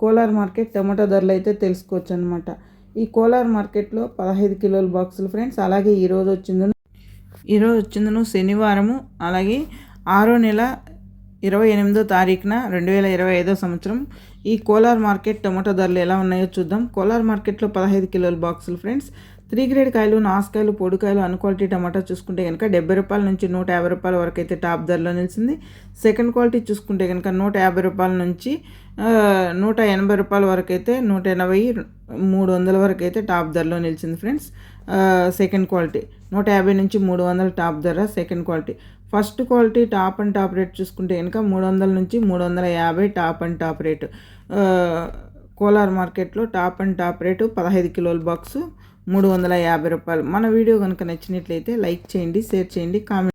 Kolar market tomato ధరలు అయితే తెలుసుకోవచ్చు అనమాట ఈ కోలార్ మార్కెట్లో పదహైదు కిలోల బాక్సులు ఫ్రెండ్స్ అలాగే ఈరోజు వచ్చిందను ఈరోజు వచ్చిందను శనివారము అలాగే ఆరో నెల ఇరవై ఎనిమిదో తారీఖున రెండు వేల ఇరవై ఐదో సంవత్సరం. ఈ కోలార్ మార్కెట్ టమాటో ధరలు ఎలా ఉన్నాయో చూద్దాం. కోలార్ మార్కెట్లో పదహైదు కిలోల బాక్సులు ఫ్రెండ్స్ త్రీ గ్రేడ్ కాయలు నాసుకాయలు పొడికాయలు అన్క్వాలిటీ టమాటా చూసుకుంటే కనుక డెబ్బై రూపాయల నుంచి నూట యాభై రూపాయల వరకు అయితే టాప్ ధరలో నిలిచింది. సెకండ్ క్వాలిటీ చూసుకుంటే కనుక నూట యాభై రూపాయల నుంచి నూట ఎనభై రూపాయల వరకు అయితే నూట ఎనభై మూడు వందల వరకు అయితే టాప్ ధరలో నిలిచింది ఫ్రెండ్స్. Second quality. నూట యాభై నుంచి మూడు వందల టాప్ ధర second quality. First quality top and top rate చూసుకుంటే కనుక మూడు వందల నుంచి మూడు వందల యాభై top and top rate. Kolar మార్కెట్లో టాప్ అండ్ టాప్ రేటు పదహైదు కిలోల బాక్సు మూడు వందల యాభై రూపాయలు. మన వీడియో కనుక నచ్చినట్లయితే లైక్ చేయండి షేర్ చేయండి కామెంట్